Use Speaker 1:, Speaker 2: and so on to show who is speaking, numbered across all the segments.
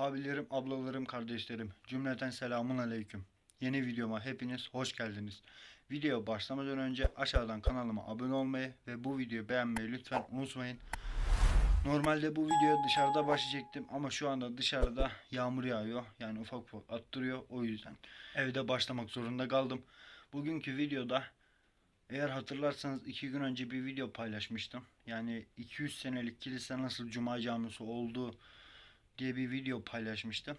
Speaker 1: Abilerim, ablalarım, kardeşlerim, cümleten selamun aleyküm. Yeni videoma hepiniz hoş geldiniz. Video başlamadan önce aşağıdan kanalıma abone olmayı ve bu videoyu beğenmeyi lütfen unutmayın. Normalde bu videoyu dışarıda başlayacaktım ama şu anda dışarıda yağmur yağıyor. Yani ufak ufak attırıyor o yüzden. Evde başlamak zorunda kaldım. Bugünkü videoda eğer hatırlarsanız iki gün önce bir video paylaşmıştım. Yani 200 senelik kilise nasıl cuma camisi oldu diye bir video paylaşmıştım.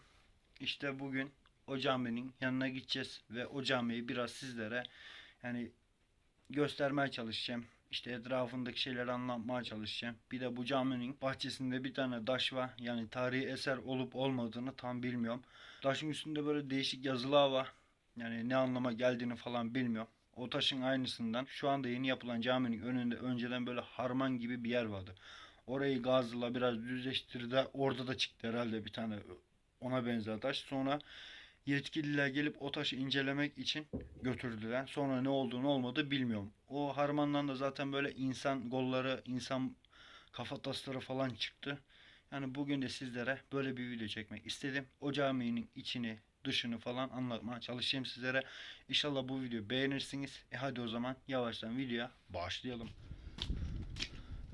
Speaker 1: İşte bugün o caminin yanına gideceğiz ve o camiyi biraz sizlere yani göstermeye çalışacağım. İşte etrafındaki şeyleri anlatmaya çalışacağım. Bir de bu caminin bahçesinde bir tane taş var. Yani tarihi eser olup olmadığını tam bilmiyorum. Taşın üstünde böyle değişik yazılar var. Yani ne anlama geldiğini falan bilmiyorum. O taşın aynısından şu anda yeni yapılan caminin önünde önceden böyle harman gibi bir yer vardı. Orayı gazla biraz düzleştirdi. Orada da çıktı herhalde bir tane ona benzer taş. Sonra yetkililer gelip o taşı incelemek için götürdüler. Sonra ne olduğunu olmadı bilmiyorum. O harmandan da zaten böyle insan golları, insan kafatasları falan çıktı. Yani bugün de sizlere böyle bir video çekmek istedim. O caminin içini, dışını falan anlatmaya çalışayım sizlere. İnşallah bu videoyu beğenirsiniz. E hadi o zaman yavaştan videoya başlayalım.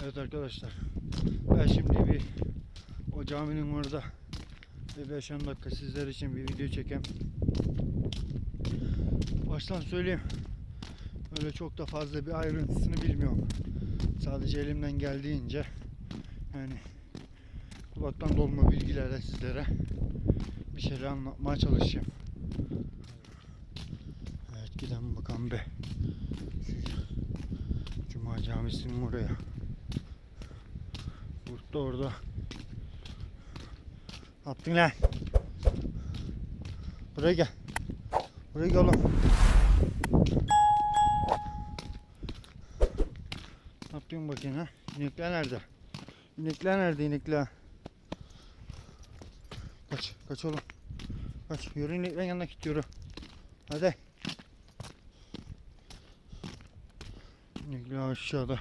Speaker 1: Evet arkadaşlar. Ben şimdi bir o caminin orada bir 5-10 dakika sizler için bir video çekeyim. Baştan söyleyeyim. Öyle çok da fazla bir ayrıntısını bilmiyorum. Sadece elimden geldiğince yani kulaktan dolma bilgilerle sizlere bir şeyler anlatmaya çalışacağım. Evet gidelim bakalım be. Cuma camisinin oraya. Burada orada. Ne yaptın lan? Buraya gel. Buraya gel oğlum. Ne yapıyorsun bakayım ha? İnekler nerede? İnekler nerede inekler? Kaç, kaç oğlum. Kaç, yürü ineklerin yanına git yürü. Hadi. İnekler aşağıda.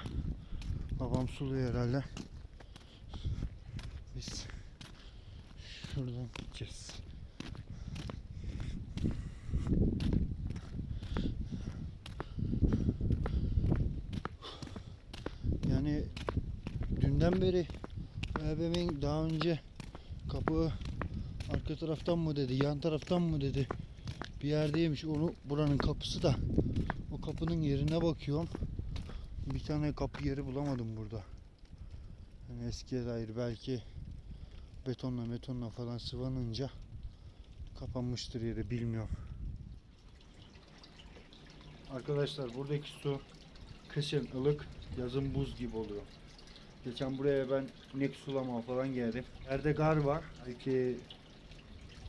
Speaker 1: Babam suluyor herhalde. Şuradan gideceğiz. Yani dünden beri ebeveyn daha önce kapı arka taraftan mı dedi, yan taraftan mı dedi bir yerdeymiş. Onu buranın kapısı da o kapının yerine bakıyorum. Bir tane kapı yeri bulamadım burada. Yani eskiye dair belki betonla metonla falan sıvanınca kapanmıştır yeri bilmiyorum. Arkadaşlar buradaki su kışın ılık, yazın buz gibi oluyor. Geçen buraya ben inek sulama falan geldim. Yerde gar var. Belki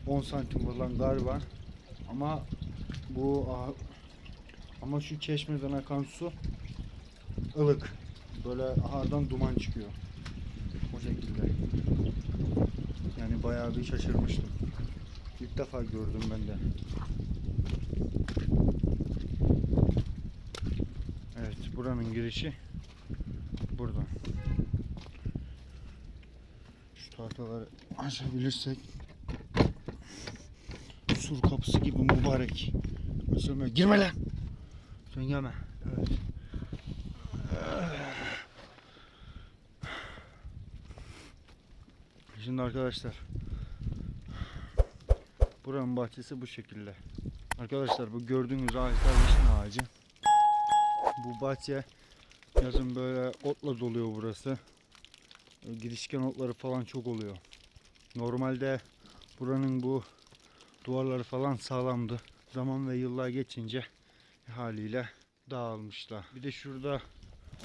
Speaker 1: 10 santim falan gar var. Ama bu ah- ama şu çeşmeden akan su ılık. Böyle ahardan duman çıkıyor. O şekilde. Yani bayağı bir şaşırmıştım. İlk defa gördüm ben de. Evet, buranın girişi buradan. Şu tahtaları açabilirsek sur kapısı gibi mübarek. Açılmıyor. Girme lan! Sen gelme. Evet. Şimdi arkadaşlar buranın bahçesi bu şekilde. Arkadaşlar bu gördüğünüz ağaçlar vişne ağacı. Bu bahçe yazın böyle otla doluyor burası. Girişken otları falan çok oluyor. Normalde buranın bu duvarları falan sağlamdı. Zaman ve yıllar geçince haliyle dağılmışlar. Bir de şurada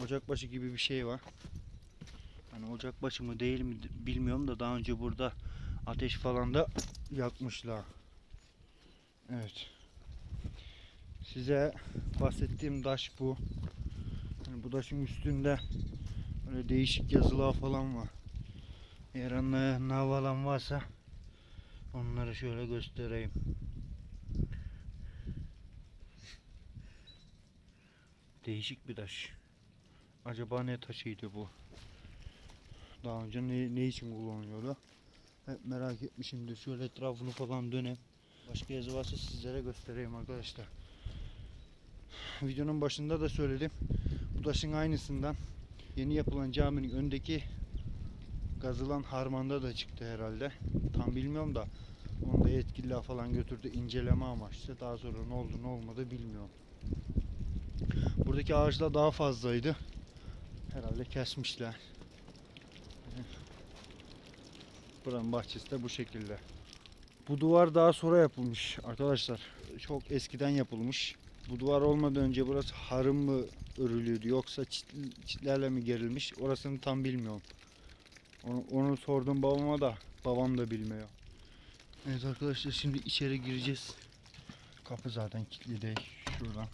Speaker 1: ocakbaşı gibi bir şey var. Hani ocakbaşı mı değil mi bilmiyorum da daha önce burada ateş falan da yakmışlar. Evet. Size bahsettiğim taş bu. Hani bu taşın üstünde böyle değişik yazılar falan var. Eğer anlayan alan varsa onları şöyle göstereyim. Değişik bir taş. Acaba ne taşıydı bu? Daha önce ne, ne için kullanılıyordu? Hep merak etmişimdir. Şöyle etrafını falan döneyim. Başka yazı varsa sizlere göstereyim arkadaşlar. Videonun başında da söyledim. Bu taşın aynısından yeni yapılan caminin öndeki gazılan harmanda da çıktı herhalde. Tam bilmiyorum da onu da yetkililer falan götürdü inceleme amaçlı. Daha sonra ne oldu ne olmadı bilmiyorum. Buradaki ağaçlar daha fazlaydı. Herhalde kesmişler. Buranın bahçesi de bu şekilde. Bu duvar daha sonra yapılmış arkadaşlar. Çok eskiden yapılmış. Bu duvar olmadan önce burası harım mı örülüydü yoksa çit- çitlerle mi gerilmiş orasını tam bilmiyorum. Onu, onu sordum babama da babam da bilmiyor. Evet arkadaşlar şimdi içeri gireceğiz. Kapı zaten kilitli değil. Şuradan.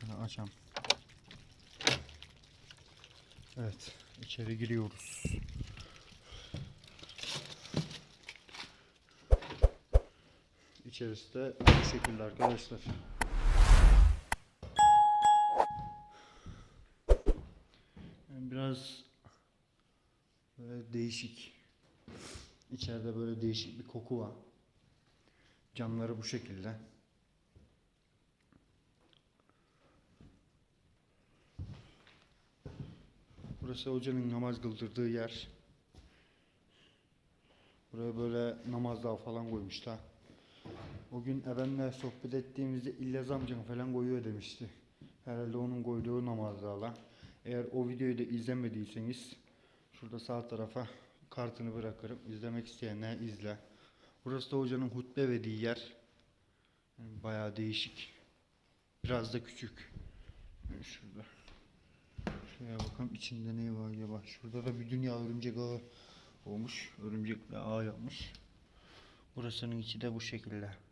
Speaker 1: Şöyle açalım. Evet içeri giriyoruz. İçerisi de bu şekilde arkadaşlar. Biraz böyle değişik. İçeride böyle değişik bir koku var. Camları bu şekilde. Burası hocanın namaz kıldırdığı yer. Buraya böyle namazlar falan koymuşlar. O gün efendimle sohbet ettiğimizde İlyas amcam falan koyuyor demişti. Herhalde onun koyduğu namazlarla. Eğer o videoyu da izlemediyseniz şurada sağ tarafa kartını bırakırım. İzlemek isteyenler izle. Burası da hocanın hutbe verdiği yer. Yani bayağı değişik. Biraz da küçük. Yani şurada. Şuraya bakalım içinde ne var acaba. Şurada da bir dünya örümcek ağı olmuş. Örümcekle ağ yapmış. Burasının içi de bu şekilde.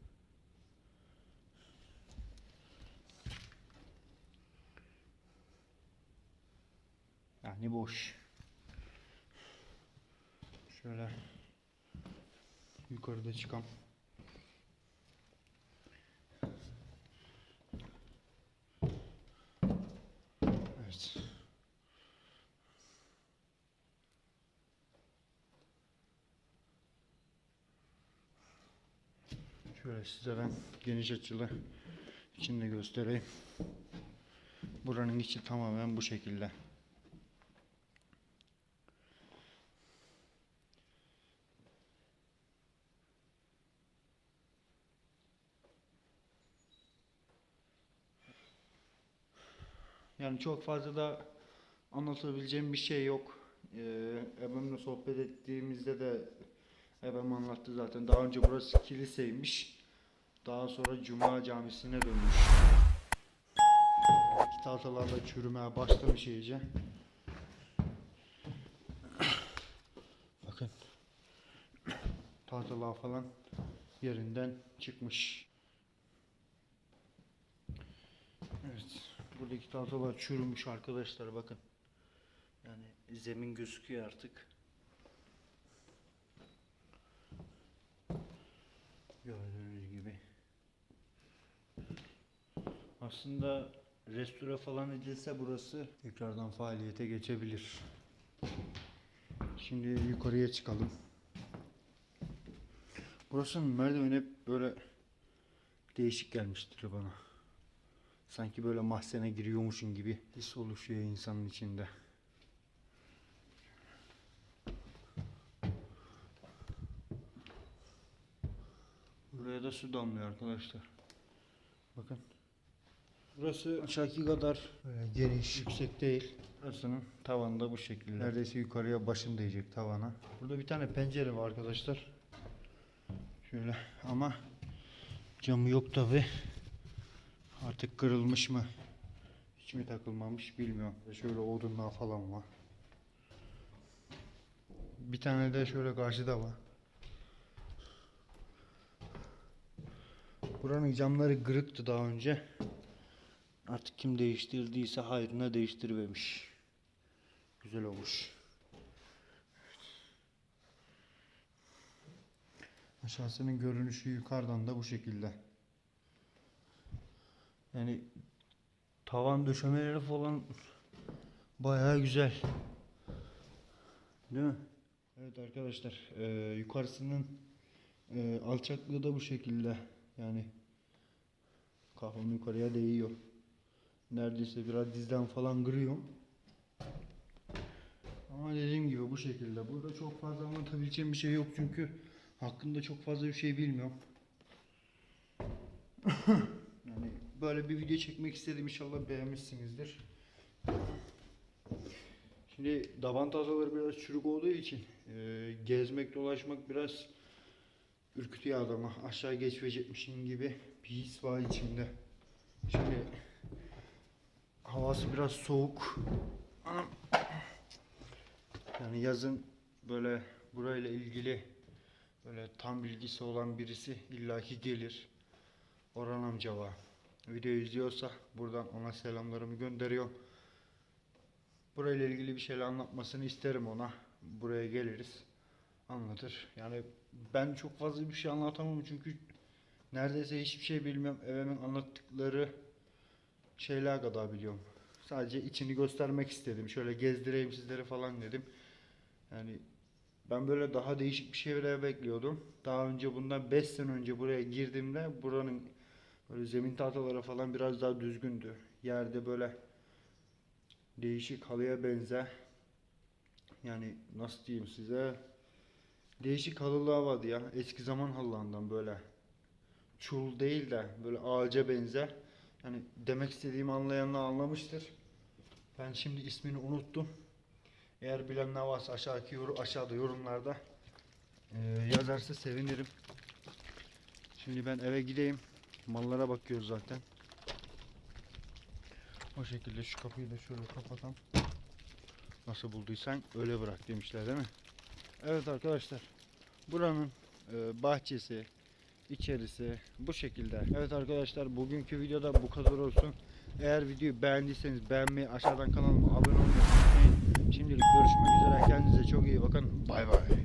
Speaker 1: Yani boş. Şöyle yukarıda çıkam. Evet. Şöyle size ben geniş açılı içinde göstereyim. Buranın içi tamamen bu şekilde. Yani çok fazla da anlatabileceğim bir şey yok. Ee, Ebem'le sohbet ettiğimizde de Ebem anlattı zaten. Daha önce burası kiliseymiş. Daha sonra Cuma camisine dönmüş. İki tahtalarda çürümeye başlamış iyice. Bakın. Tahtalar falan yerinden çıkmış. Evet. Buradaki tahtalar çürümüş arkadaşlar bakın. Yani zemin gözüküyor artık. Gördüğünüz gibi. Aslında restore falan edilse burası tekrardan faaliyete geçebilir. Şimdi yukarıya çıkalım. Burasının merdiveni hep böyle değişik gelmiştir bana. Sanki böyle mahzene giriyormuşsun gibi his oluşuyor insanın içinde. Buraya da su damlıyor arkadaşlar. Bakın. Burası aşağıki kadar böyle geniş, yüksek değil. Burasının tavanı da bu şekilde. Neredeyse yukarıya başım değecek tavana. Burada bir tane pencere var arkadaşlar. Şöyle ama camı yok tabi. Artık kırılmış mı? Hiç mi takılmamış bilmiyorum. Şöyle odunlar falan var. Bir tane de şöyle karşıda var. Buranın camları kırıktı daha önce. Artık kim değiştirdiyse hayrına değiştirmemiş. Güzel olmuş. Aşağısının görünüşü yukarıdan da bu şekilde. Yani tavan döşemeleri falan bayağı güzel. Değil mi? Evet arkadaşlar e, yukarısının e, alçaklığı da bu şekilde yani kafam yukarıya değiyor. Neredeyse biraz dizden falan kırıyorum. Ama dediğim gibi bu şekilde. Burada çok fazla anlatabileceğim bir şey yok çünkü hakkında çok fazla bir şey bilmiyorum. böyle bir video çekmek istedim inşallah beğenmişsinizdir. Şimdi davan tazaları biraz çürük olduğu için e, gezmek dolaşmak biraz ürkütüyor adamı. Aşağı geçmeyecekmişim gibi bir his var içimde. Şimdi havası biraz soğuk. Yani yazın böyle burayla ilgili böyle tam bilgisi olan birisi illaki gelir. Orhan amca var. Video izliyorsa buradan ona selamlarımı gönderiyorum. Burayla ilgili bir şeyler anlatmasını isterim ona. Buraya geliriz. Anlatır. Yani ben çok fazla bir şey anlatamam çünkü neredeyse hiçbir şey bilmiyorum. Evemin anlattıkları şeyler kadar biliyorum. Sadece içini göstermek istedim. Şöyle gezdireyim sizlere falan dedim. Yani ben böyle daha değişik bir şeyler bekliyordum. Daha önce bundan 5 sene önce buraya girdiğimde buranın böyle zemin tahtaları falan biraz daha düzgündü. Yerde böyle değişik halıya benzer. Yani nasıl diyeyim size? Değişik halılar vardı ya. Eski zaman halılarından böyle. Çul değil de böyle ağaca benzer. Yani demek istediğimi anlayanlar anlamıştır. Ben şimdi ismini unuttum. Eğer bilenler varsa aşağıdaki yorum, aşağıda yorumlarda eee, yazarsa sevinirim. Şimdi ben eve gideyim. Mallara bakıyoruz zaten. O şekilde şu kapıyı da şöyle kapatalım. Nasıl bulduysan öyle bırak demişler değil mi? Evet arkadaşlar. Buranın e, bahçesi, içerisi bu şekilde. Evet arkadaşlar bugünkü videoda bu kadar olsun. Eğer videoyu beğendiyseniz beğenmeyi, aşağıdan kanalıma abone olmayı unutmayın. Şimdilik görüşmek üzere. Kendinize çok iyi bakın. Bay bay.